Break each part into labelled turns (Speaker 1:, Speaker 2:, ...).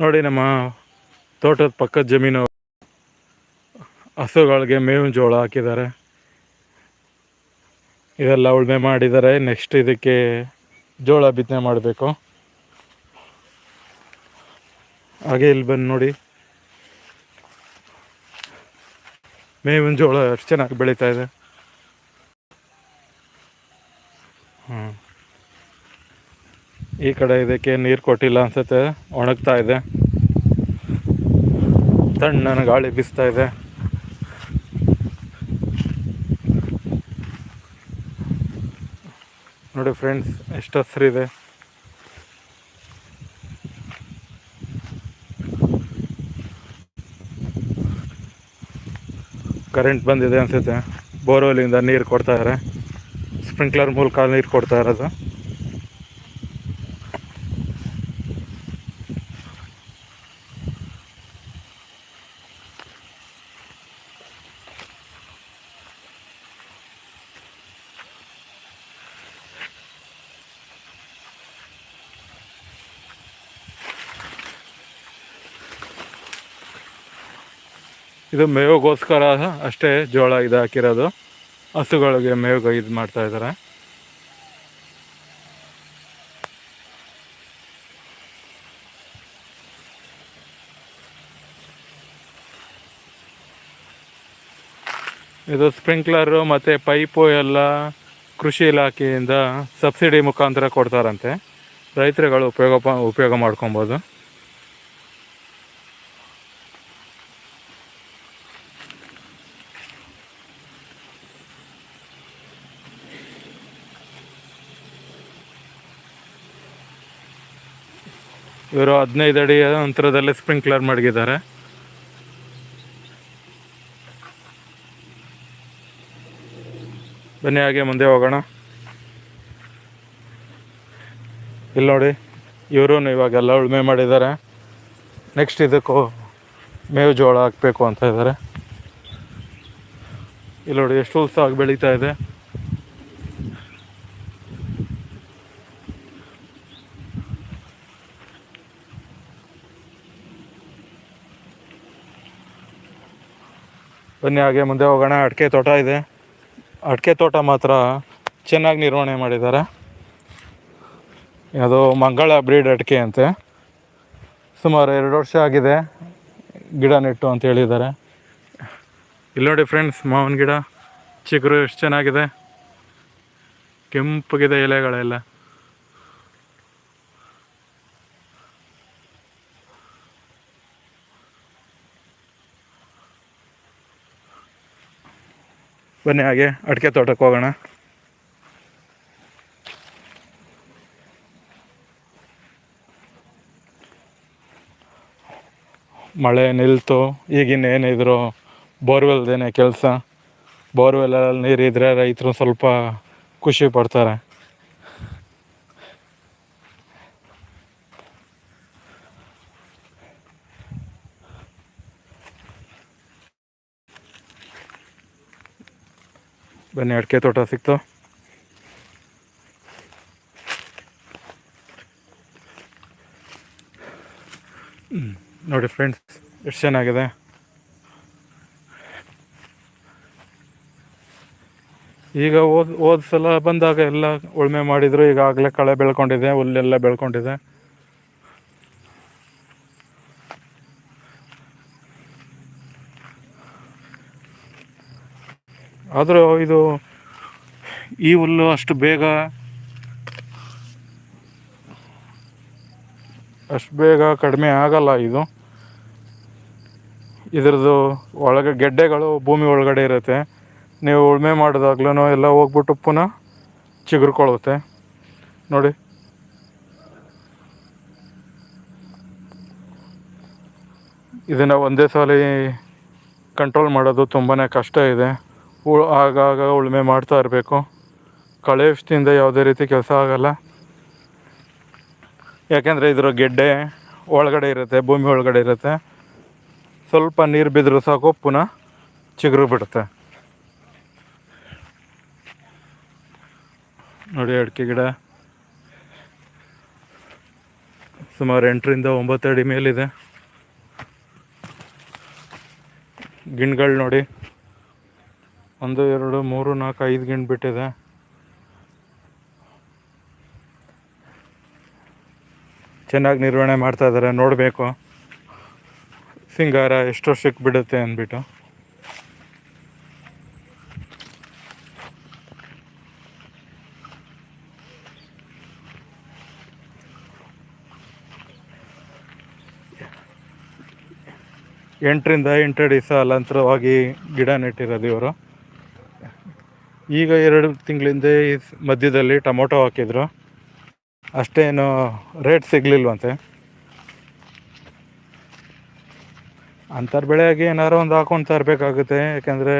Speaker 1: ನೋಡಿ ನಮ್ಮ ತೋಟದ ಪಕ್ಕದ ಜಮೀನು. ಹಸುಗಳಿಗೆ ಮೇವಿನ ಜೋಳ ಹಾಕಿದ್ದಾರೆ. ಇದೆಲ್ಲ ಉಳುಮೆ ಮಾಡಿದ್ದಾರೆ. ನೆಕ್ಸ್ಟ್ ಇದಕ್ಕೆ ಜೋಳ ಬಿತ್ತನೆ ಮಾಡಬೇಕು. ಹಾಗೆ ಇಲ್ಲಿ ಬಂದು ನೋಡಿ. ಮೇವಿನ ಜೋಳ ಅಷ್ಟು ಚೆನ್ನಾಗಿ ಬೆಳೀತಾ ಇದೆ. ಈ ಕಡೆ ಇದಕ್ಕೆ ನೀರು ಕೊಟ್ಟಿಲ್ಲ ಅನ್ಸುತ್ತೆ. ಒಣಗ್ತಾ ಇದೆ. ತಣ್ಣನ ಗಾಳಿ ಬೀಸ್ತಾ ಇದೆ. ನೋಡಿ ಫ್ರೆಂಡ್ಸ್, ಎಷ್ಟು ಹಸ್ರಿದೆ ಕರೆಂಟ್ ಬಂದಿದೆ ಅನ್ಸುತ್ತೆ. ಬೋರ್ವೆಲಿಂದ ನೀರು ಕೊಡ್ತಾ ಇದ್ದಾರೆ ಸ್ಪ್ರಿಂಕ್ಲರ್ ಮೂಲಕ ನೀರು ಕೊಡ್ತಾ ಇರೋದು. ಇದು ಮೇವಿಗೋಸ್ಕರ ಅಷ್ಟೇ ಜೋಳ ಇದು ಹಾಕಿರೋದು. ಹಸುಗಳಿಗೆ ಮೇವಿಗೆ ಇದು ಮಾಡ್ತಾ ಇದ್ದಾರೆ ಇದು ಸ್ಪ್ರಿಂಕ್ಲರು ಮತ್ತು ಪೈಪು ಎಲ್ಲ ಕೃಷಿ ಇಲಾಖೆಯಿಂದ ಸಬ್ಸಿಡಿ ಮುಖಾಂತರ ಕೊಡ್ತಾರಂತೆ. ರೈತರುಗಳು ಉಪಯೋಗ ಉಪಯೋಗ ಮಾಡ್ಕೊಬೋದು. ಇವರು ಹದಿನೈದು ಅಡಿ ಅಂತರದಲ್ಲೇ ಸ್ಪ್ರಿಂಕ್ಲರ್ ಮಾಡಿದ್ದಾರೆ ಬನ್ನಿ ಹಾಗೆ ಮುಂದೆ ಹೋಗೋಣ. ಇಲ್ಲಿ ನೋಡಿ ಇವರು ಇವಾಗೆಲ್ಲ ಉಳುಮೆ ಮಾಡಿದ್ದಾರೆ. ನೆಕ್ಸ್ಟ್ ಇದಕ್ಕೂ ಮೇವು ಜೋಳ ಹಾಕಬೇಕು ಅಂತ ಇದ್ದಾರೆ. ಇಲ್ಲಿ ನೋಡಿ, ಎಷ್ಟು ಉತ್ಸಾಹ ಬೆಳೀತಾ ಇದೆ. ಬನ್ನಿ, ಹಾಗೆ ಮುಂದೆ ಹೋಗೋಣ. ಅಡಿಕೆ ತೋಟ ಇದೆ. ಅಡಿಕೆ ತೋಟ ಮಾತ್ರ ಚೆನ್ನಾಗಿ ನಿರ್ವಹಣೆ ಮಾಡಿದ್ದಾರೆ. ಅದು ಮಂಗಳ ಬ್ರೀಡ್ ಅಡಿಕೆ ಅಂತೆ. ಸುಮಾರು ಎರಡು ವರ್ಷ ಆಗಿದೆ ಗಿಡ ನೆಟ್ಟು ಅಂತ ಹೇಳಿದ್ದಾರೆ. ಇಲ್ಲಿ ನೋಡಿ ಫ್ರೆಂಡ್ಸ್ ಮಾವಿನ ಗಿಡ ಚಿಗುರು ಎಷ್ಟು ಚೆನ್ನಾಗಿದೆ. ಕೆಂಪಗಿದೆ ಎಲೆಗಳೆಲ್ಲ. ಬನ್ನಿ ಹಾಗೆ, ಅಡಿಕೆ ತೋಟಕ್ಕೆ ಹೋಗೋಣ. ಮಳೆ ನಿಲ್ತು, ಈಗಿನ ಏನಿದ್ರು, ಬೋರ್ವೆಲ್ದೇನೆ ಕೆಲಸ. ಬೋರ್ವೆಲಲ್ಲಿ ನೀರಿದ್ರೆ ರೈತರು ಸ್ವಲ್ಪ ಖುಷಿ ಪಡ್ತಾರೆ. ಬನ್ನಿ, ಅಡಿಕೆ ತೋಟ ಸಿಕ್ತು. ನೋಡಿ ಫ್ರೆಂಡ್ಸ್, ಎಷ್ಟು ಚೆನ್ನಾಗಿದೆ. ಈಗ ಹೋದ ಸಲ ಬಂದಾಗ ಎಲ್ಲ ಉಳುಮೆ ಮಾಡಿದ್ರು, ಈಗಾಗಲೇ ಕಳೆ ಬೆಳ್ಕೊಂಡಿದೆ, ಹುಲ್ಲೆಲ್ಲ ಬೆಳ್ಕೊಂಡಿದೆ. ಆದರೂ ಇದು ಈ ಹುಲ್ಲು ಅಷ್ಟು ಬೇಗ ಅಷ್ಟು ಬೇಗ ಕಡಿಮೆ ಆಗಲ್ಲ ಇದು. ಇದ್ರದ್ದು ಒಳಗೆ ಗೆಡ್ಡೆಗಳು ಭೂಮಿ ಒಳಗಡೆ ಇರುತ್ತೆ. ನೀವು ಉಳುಮೆ ಮಾಡಿದಾಗ್ಲೂ ಎಲ್ಲ ಹೋಗ್ಬಿಟ್ಟು ಪುನಃ ಚಿಗುರ್ಕೊಳ್ಳುತ್ತೆ. ನೋಡಿ. ಇದನ್ನು ಒಂದೇ ಸಲ ಕಂಟ್ರೋಲ್ ಮಾಡೋದು ತುಂಬಾ ಕಷ್ಟ ಇದೆ. ಆಗಾಗ ಉಳುಮೆ ಮಾಡ್ತಾ ಇರಬೇಕು. ಕಳೆ ಔಷಧಿಯಿಂದ ಯಾವುದೇ ರೀತಿ ಕೆಲಸ ಆಗಲ್ಲ. ಯಾಕೆಂದರೆ ಇದರ ಗೆಡ್ಡೆ ಒಳಗಡೆ ಇರುತ್ತೆ, ಭೂಮಿ ಒಳಗಡೆ ಇರುತ್ತೆ. ಸ್ವಲ್ಪ ನೀರು ಬಿದ್ದರೂ ಸಾಕು, ಪುನಃ ಚಿಗುರು ಬಿಡುತ್ತೆ. ನೋಡಿ ಅಡಿಕೆ ಗಿಡ. ಸುಮಾರು ಎಂಟರಿಂದ ಒಂಬತ್ತು ಅಡಿ ಮೇಲಿದೆ. ಗಿಣ್ಗಳು ನೋಡಿ. ಒಂದು, ಎರಡು, ಮೂರು, ನಾಲ್ಕು, ಐದು ಗಿಣ್ ಬಿಟ್ಟಿದೆ. ಚೆನ್ನಾಗಿ ನಿರ್ವಹಣೆ ಮಾಡ್ತಾ ಇದ್ದಾರೆ, ನೋಡಬೇಕು. ಸಿಂಗಾರ ಎಷ್ಟು ವರ್ಷಕ್ಕೆ ಬಿಡುತ್ತೆ ಅಂದ್ಬಿಟ್ಟು. ಎಂಟರಿಂದ ಎಂಟು ಅಡಿ ಸಾಲಾಂತರವಾಗಿ ಗಿಡ ನೆಟ್ಟಿರೋದು ಇವರು. ಈಗ ಎರಡು ತಿಂಗಳಿಂದ ಮಧ್ಯದಲ್ಲಿ ಟೊಮೊಟೊ ಹಾಕಿದ್ರು. ಅಷ್ಟೇನು ರೇಟ್ ಸಿಗಲಿಲ್ವಂತೆ. ಅಂಥರ್ ಬೆಳೆಯಾಗಿ ಏನಾರು ಒಂದು ಹಾಕೊತಾ ಇರಬೇಕಾಗುತ್ತೆ ಯಾಕೆಂದರೆ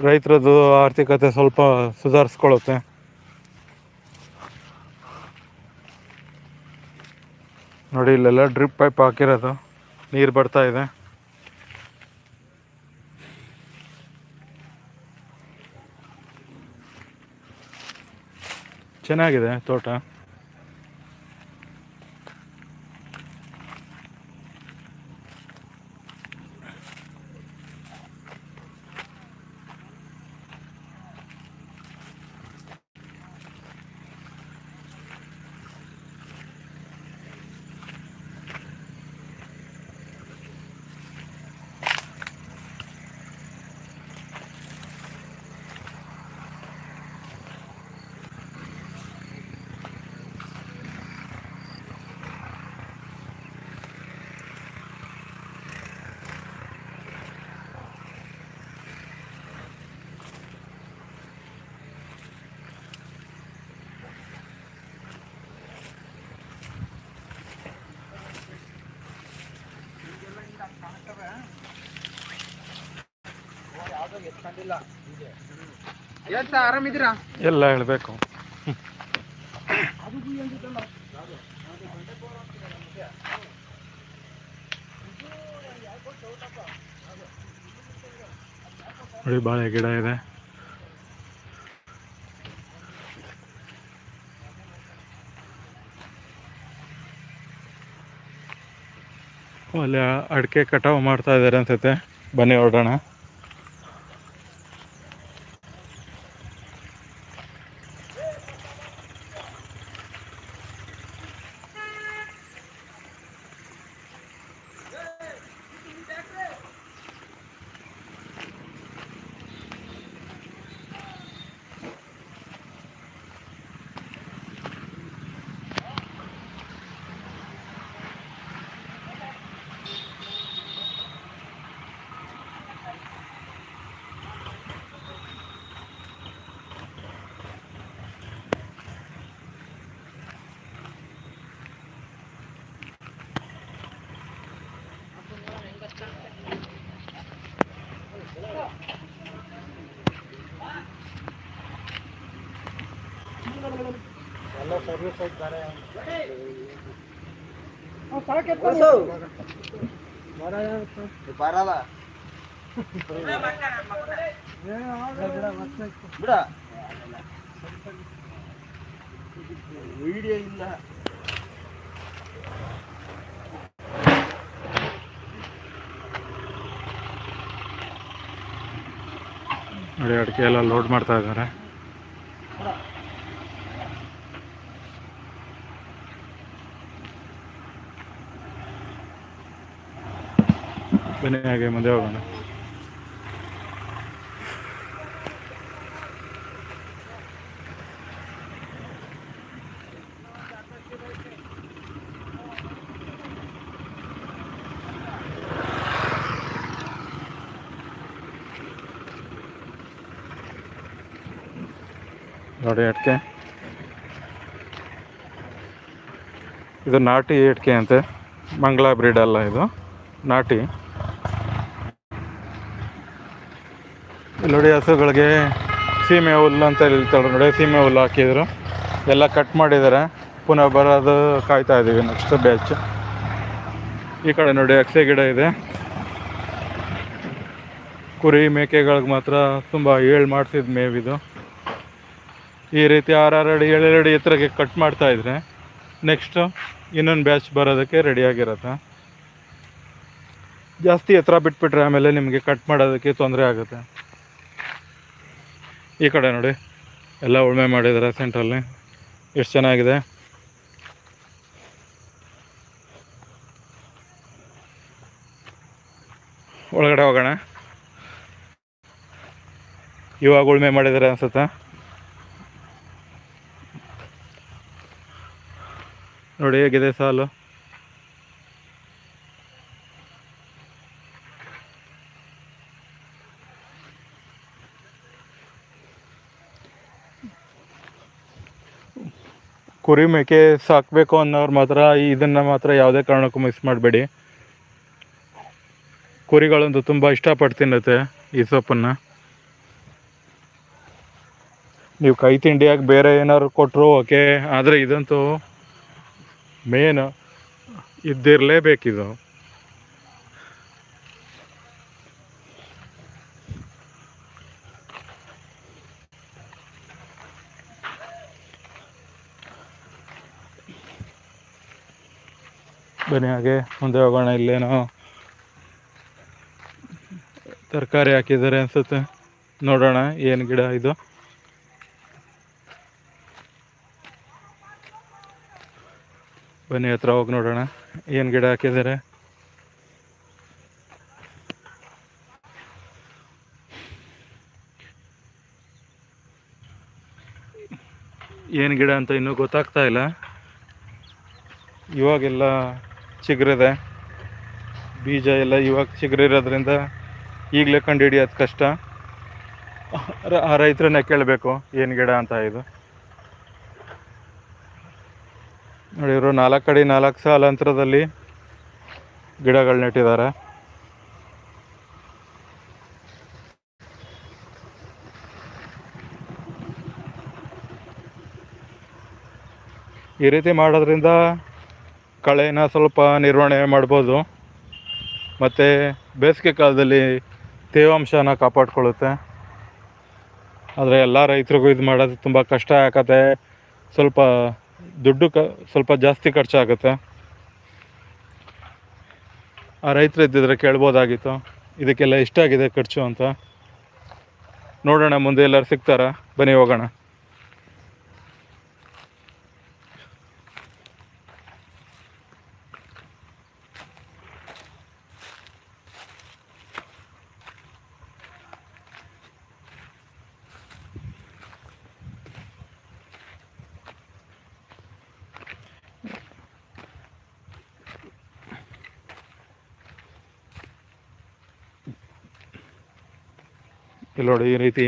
Speaker 1: ರೈತರದ್ದು ಆರ್ಥಿಕತೆ ಸ್ವಲ್ಪ ಸುಧಾರಿಸ್ಕೊಳ್ಳುತ್ತೆ ನೋಡಿ, ಇಲ್ಲೆಲ್ಲ ಡ್ರಿಪ್ ಪೈಪ್ ಹಾಕಿರೋದು. ನೀರು ಬರ್ತಾ ಇದೆ. ಚೆನ್ನಾಗಿದೆ ತೋಟ. ಎಲ್ಲ ಹೇಳಬೇಕು. ನೋಡಿ ಬಾಳೆ ಗಿಡ ಇದೆ. ಅಲ್ಲಿ ಅಡಿಕೆ ಕಟಾವು ಮಾಡ್ತಾ ಇದ್ದಾರೆ ಅನ್ಸುತ್ತೆ. ಬನ್ನಿ ಹೊರಡೋಣ
Speaker 2: ಬಿಡ ವಿಡಿಯೋ ಇಲ್ಲ
Speaker 1: ಅಡಿಕೆ ಎಲ್ಲ ಲೋಡ್ ಮಾಡ್ತಾ ಇದ್ದಾರೆ. ಬನ್ನಿ ಹಾಗೆ ಮುಂದೆ ಹೋಗೋಣ ನೋಡಿ ಅಡಿಕೆ ಇದು ನಾಟಿ ಅಡಿಕೆ ಅಂತೆ ಮಂಗಳ ಬ್ರೀಡ್ ಅಲ್ಲ ಇದು ನಾಟಿ ನೋಡಿ ಹಸುಗಳಿಗೆ ಸೀಮೆ ಹುಲ್ಲು ಅಂತ ಹೇಳ್ತಾಳೆ ನೋಡಿ, ಸೀಮೆ ಹುಲ್ಲು ಹಾಕಿದ್ರು. ಎಲ್ಲ ಕಟ್ ಮಾಡಿದ್ದಾರೆ. ಪುನಃ ಬರೋದು ಕಾಯ್ತಾ ಇದ್ದೀವಿ ನೆಕ್ಸ್ಟ್ ಬ್ಯಾಚ್ ಈ ಕಡೆ ನೋಡಿ ಅಕ್ಷೆ ಗಿಡ ಇದೆ. ಕುರಿ ಮೇಕೆಗಳಿಗೆ ಮಾತ್ರ ತುಂಬ ಏಳು ಮಾಡಿಸಿದ ಮೇವಿದು ಈ ರೀತಿ ಆರಾರು ಅಡಿ ಏಳು ಅಡಿ ಎತ್ತರಕ್ಕೆ ಕಟ್ ಮಾಡ್ತಾ ಇದ್ರೆ ನೆಕ್ಸ್ಟು ಇನ್ನೊಂದು ಬ್ಯಾಚ್ ಬರೋದಕ್ಕೆ ರೆಡಿಯಾಗಿರುತ್ತೆ ಜಾಸ್ತಿ ಎತ್ತರ ಬಿಟ್ಬಿಟ್ರೆ ಆಮೇಲೆ ನಿಮಗೆ ಕಟ್ ಮಾಡೋದಕ್ಕೆ ತೊಂದರೆ ಆಗುತ್ತೆ. ಈ ಕಡೆ ನೋಡಿ. ಎಲ್ಲ ಉಳುಮೆ ಮಾಡಿದ್ದಾರೆ ಸೆಂಟ್ರಲ್ಲಿ ಎಷ್ಟು ಚೆನ್ನಾಗಿದೆ. ಒಳಗಡೆ ಹೋಗೋಣ. ಇವಾಗ ಉಳುಮೆ ಮಾಡಿದ್ದಾರೆ ಅನ್ಸುತ್ತೆ? ನೋಡಿ, ಹೇಗಿದೆ ಸಾಲು? ಕುರಿ ಮೇಕೆ ಸಾಕಬೇಕು ಅನ್ನೋರು ಮಾತ್ರ ಇದನ್ನು ಮಾತ್ರ ಯಾವುದೇ ಕಾರಣಕ್ಕೂ ಮಿಸ್ ಮಾಡಬೇಡಿ. ಕುರಿಗಳಂತೂ ತುಂಬ ಇಷ್ಟಪಟ್ಟು ತಿನ್ನುತ್ತೆ ಈ ಸೊಪ್ಪನ್ನು. ನೀವು ಕೈ ತಿಂಡಿಯಾಗಿ ಬೇರೆ ಏನಾದ್ರು ಕೊಟ್ಟರು ಓಕೆ, ಆದರೆ ಇದಂತೂ ಮೇನ್ ಇದ್ದಿರಲೇಬೇಕಿದು. ಬನ್ನಿ ಹಾಗೆ, ಮುಂದೆ ಹೋಗೋಣ, ಇಲ್ಲೇನೋ ತರಕಾರಿ ಹಾಕಿದ್ದಾರೆ ಅನ್ಸುತ್ತೆ. ನೋಡೋಣ, ಏನು ಗಿಡ ಇದು. ಬನ್ನಿ, ಹತ್ರ ಹೋಗಿ ನೋಡೋಣ, ಏನು ಗಿಡ ಹಾಕಿದ್ದಾರೆ. ಏನು ಗಿಡ ಅಂತ ಇನ್ನೂ ಗೊತ್ತಾಗ್ತಾ ಇಲ್ಲ. ಇವಾಗೆಲ್ಲ ಚಿಗುರಿದೆ. ಬೀಜ ಎಲ್ಲ ಇವಾಗ ಚಿಗುರಿರೋದ್ರಿಂದ ಈಗಲೇ ಕಂಡು ಹಿಡಿಯೋದು ಕಷ್ಟ ಆ ರೈತರನ್ನೇ ಕೇಳಬೇಕು, ಏನು ಗಿಡ ಅಂತ ಇದು. ನೋಡಿ ಇವರು ನಾಲ್ಕು ಅಡಿ, ನಾಲ್ಕು ಸಾಲ ಅಂತರದಲ್ಲಿ ಗಿಡಗಳು ನೆಟ್ಟಿದ್ದಾರೆ. ಈ ರೀತಿ ಮಾಡೋದ್ರಿಂದ ಕಳೆನ ಸ್ವಲ್ಪ ನಿರ್ವಹಣೆ ಮಾಡ್ಬೋದು. ಮತ್ತು ಬೇಸಿಗೆ ಕಾಲದಲ್ಲಿ ತೇವಾಂಶನ ಕಾಪಾಡ್ಕೊಳ್ಳುತ್ತೆ. ಆದರೆ ಎಲ್ಲ ರೈತರಿಗೂ ಇದು ಮಾಡೋದು ತುಂಬ ಕಷ್ಟ ಆಗತ್ತೆ. ಸ್ವಲ್ಪ ದುಡ್ಡು ಕ, ಸ್ವಲ್ಪ ಜಾಸ್ತಿ ಖರ್ಚಾಗುತ್ತೆ. ಆ ರೈತರು ಇದ್ದಿದ್ರೆ ಕೇಳ್ಬೋದಾಗಿತ್ತು. ಇದಕ್ಕೆಲ್ಲ ಇಷ್ಟ ಆಗಿದೆ ಖರ್ಚು ಅಂತ. ನೋಡೋಣ, ಮುಂದೆ ಎಲ್ಲರೂ ಸಿಗ್ತಾರಾ? ಬನ್ನಿ ಹೋಗೋಣ. ಇಲ್ಲಿ ನೋಡಿ, ಈ ರೀತಿ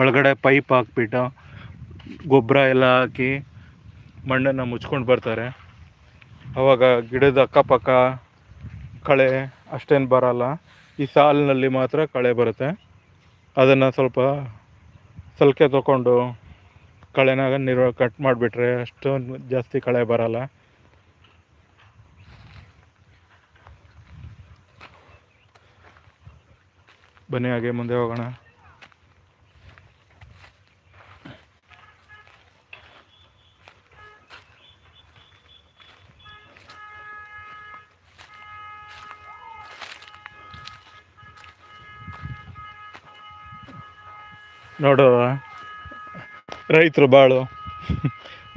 Speaker 1: ಒಳಗಡೆ ಪೈಪ್ ಹಾಕ್ಬಿಟ್ಟು ಗೊಬ್ಬರ ಎಲ್ಲ ಹಾಕಿ ಮಣ್ಣನ್ನು ಮುಚ್ಕೊಂಡು ಬರ್ತಾರೆ. ಆವಾಗ ಗಿಡದ ಅಕ್ಕಪಕ್ಕ ಕಳೆ ಅಷ್ಟೇನು ಬರಲ್ಲ. ಈ ಸಾಲಿನಲ್ಲಿ ಮಾತ್ರ ಕಳೆ ಬರುತ್ತೆ. ಅದನ್ನು ಸ್ವಲ್ಪ ಸಲಿಕೆ ತೊಗೊಂಡು ಕಳೆನಾಗ ನೀರು ಕಟ್ ಮಾಡಿಬಿಟ್ರೆ ಅಷ್ಟೊಂದು ಜಾಸ್ತಿ ಕಳೆ ಬರಲ್ಲ. ಬನ್ನಿ, ಹಾಗೆ ಮುಂದೆ ಹೋಗೋಣ. ನೋಡು, ರೈತರು ಬಾಳು.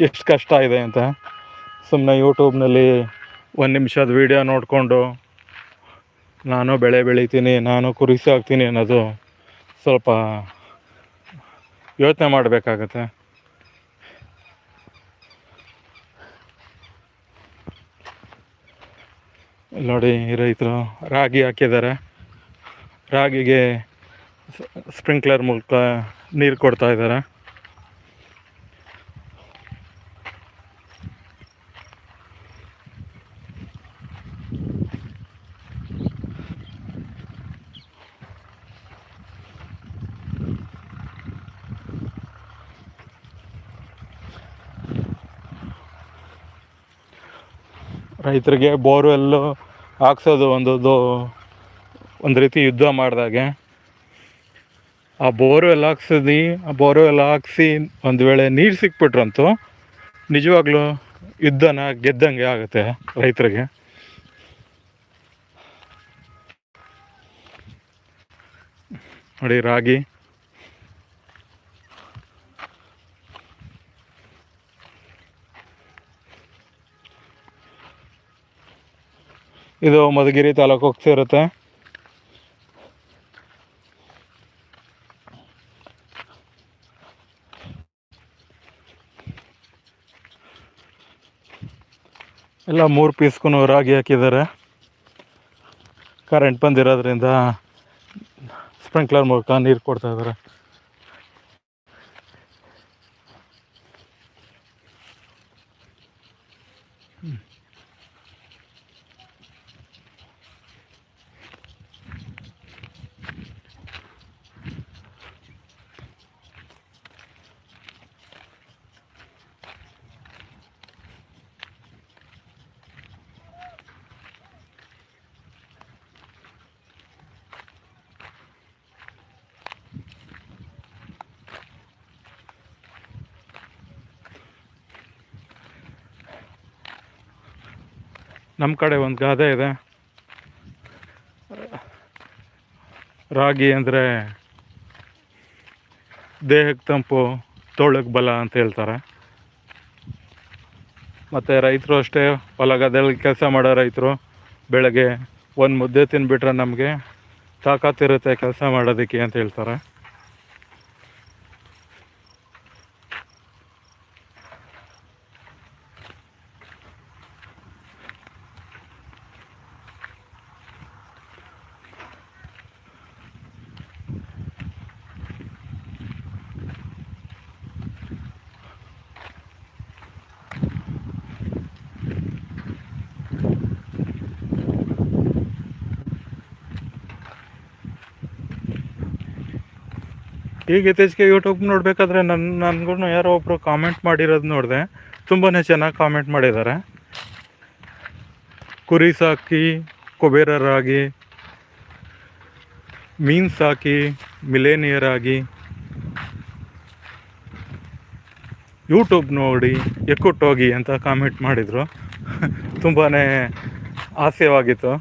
Speaker 1: ಎಷ್ಟು ಕಷ್ಟ ಇದೆ ಅಂತ. ಸುಮ್ಮನೆ ಯೂಟ್ಯೂಬ್ನಲ್ಲಿ ಒಂದು ನಿಮಿಷದ ವೀಡಿಯೋ ನೋಡಿಕೊಂಡು ನಾನು ಬೆಳೆ ಬೆಳಿತೀನಿ, ನಾನು ಕುರಿ ಸಾಕ್ತೀನಿ ಅನ್ನೋದು ಸ್ವಲ್ಪ ಯೋಚನೆ ಮಾಡಬೇಕಾಗತ್ತೆ. ನೋಡಿ ರೈತರು ರಾಗಿ ಹಾಕಿದ್ದಾರೆ. ರಾಗಿಗೆ ಸ್ಪ್ರಿಂಕ್ಲರ್ ಮೂಲಕ ನೀರು ಕೊಡ್ತಾ ಇದ್ದಾರೆ. ರೈತರಿಗೆ ಬೋರ್ವೆಲ್ಲು ಹಾಕ್ಸೋದು ಒಂದು ಒಂದು ರೀತಿ ಯುದ್ಧ ಮಾಡಿದಾಗೆ. ಆ ಬೋರ್ವೆಲ್ ಹಾಕ್ಸಿದ್ವಿ ಆ ಬೋರ್ವೆಲ್ ಹಾಕ್ಸಿ ಒಂದು ವೇಳೆ ನೀರು ಸಿಕ್ಬಿಟ್ರಂತೂ ನಿಜವಾಗ್ಲೂ ಯುದ್ಧನ ಗೆದ್ದಂಗೆ ಆಗುತ್ತೆ ರೈತರಿಗೆ. ನೋಡಿ ರಾಗಿ. ಇದು ಮಧುಗಿರಿ ತಾಲೂಕು ಹೋಗ್ತಿರುತ್ತೆ ಎಲ್ಲ ಮೂರು ಪೀಸ್ಗೂ ರಾಗಿ ಹಾಕಿದ್ದಾರೆ. ಕರೆಂಟ್ ಬಂದಿರೋದ್ರಿಂದ ಸ್ಪ್ರಿಂಕ್ಲರ್ ಮೂಲಕ ನೀರು ಕೊಡ್ತಾ ಇದ್ದಾರೆ. ನಮ್ಮ ಕಡೆ ಒಂದು ಗಾದೆ ಇದೆ. ರಾಗಿ ಅಂದರೆ ದೇಹಕ್ಕೆ ತಂಪು, ತೋಳಕ್ಕೆ ಬಲ ಅಂತ ಹೇಳ್ತಾರೆ. ಮತ್ತು ರೈತರು ಅಷ್ಟೇ ಹೊಲ ಗದ್ದೆಯಲ್ಲಿ ಕೆಲಸ ಮಾಡೋ ರೈತರು ಬೆಳಗ್ಗೆ ಒಂದು ಮುದ್ದೆ ತಿಂದುಬಿಟ್ರೆ ನಮಗೆ ತಾಕತ್ತಿರುತ್ತೆ ಕೆಲಸ ಮಾಡೋದಕ್ಕೆ ಅಂತ ಹೇಳ್ತಾರೆ. ಈಗ ಇತ್ತೀಚೆಗೆ ಯೂಟ್ಯೂಬ್ ನೋಡಬೇಕಾದ್ರೆ ನನ್ನ ನನಗೂ ಯಾರೋ ಒಬ್ಬರು ಕಾಮೆಂಟ್ ಮಾಡಿರೋದು ನೋಡಿದೆ. ತುಂಬಾ ಚೆನ್ನಾಗಿ ಕಾಮೆಂಟ್ ಮಾಡಿದ್ದಾರೆ ಕುರಿ ಸಾಕಿ, ಕುಬೇರರಾಗಿ, ಮೀನು ಸಾಕಿ ಮಿಲೇನಿಯರ್ ಆಗಿ ಯೂಟ್ಯೂಬ್ ನೋಡಿ ಎಕ್ಕುಟ್ಟೋಗಿ ಅಂತ ಕಾಮೆಂಟ್ ಮಾಡಿದರು. ತುಂಬಾ ಹಾಸ್ಯವಾಗಿತ್ತು.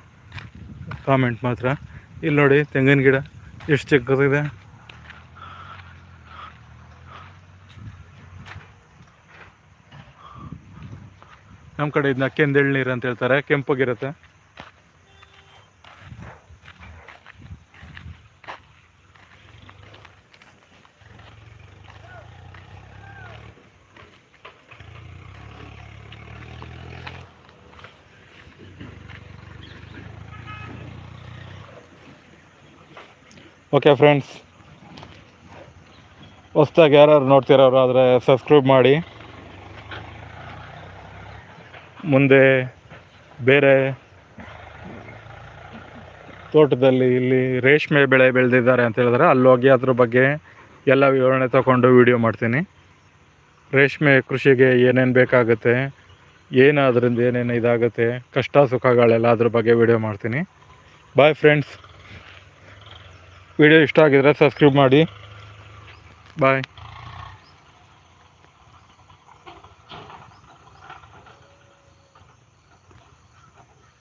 Speaker 1: ಕಾಮೆಂಟ್ ಮಾತ್ರ. ಇಲ್ಲಿ ನೋಡಿ ತೆಂಗಿನ ಗಿಡ ಎಷ್ಟು ಚಿಕ್ಕದಿದೆ. ನಮ್ಮ ಕಡೆ ಇದನ್ನ ಕೆಂದೆಳ್ ನೀರು ಅಂತ ಹೇಳ್ತಾರೆ. ಕೆಂಪಾಗಿರುತ್ತೆ. ಓಕೆ ಫ್ರೆಂಡ್ಸ್ ಹೊಸ್ದಾಗಿ ಯಾರು ನೋಡ್ತಿರೋರು ಆದರೆ ಸಬ್ಸ್ಕ್ರೈಬ್ ಮಾಡಿ. ಮುಂದೆ ಬೇರೆ ತೋಟದಲ್ಲಿ ಇಲ್ಲಿ ರೇಷ್ಮೆ ಬೆಳೆ ಬೆಳೆದಿದ್ದಾರೆ ಅಂತ ಹೇಳಿದ್ರೆ ಅಲ್ಲಿ ಹೋಗಿ ಅದ್ರ ಬಗ್ಗೆ ಎಲ್ಲ ವಿವರಣೆ ತಗೊಂಡು ವಿಡಿಯೋ ಮಾಡ್ತೀನಿ. ರೇಷ್ಮೆ ಕೃಷಿಗೆ ಏನೇನು ಬೇಕಾಗುತ್ತೆ ಏನು ಅದರಿಂದ ಏನೇನು ಇದಾಗುತ್ತೆ, ಕಷ್ಟ ಸುಖಗಳೆಲ್ಲ ಅದ್ರ ಬಗ್ಗೆ ವಿಡಿಯೋ ಮಾಡ್ತೀನಿ. ಬಾಯ್ ಫ್ರೆಂಡ್ಸ್ ವಿಡಿಯೋ ಇಷ್ಟ ಆಗಿದ್ರೆ ಸಬ್ಸ್ಕ್ರೈಬ್ ಮಾಡಿ. ಬಾಯ್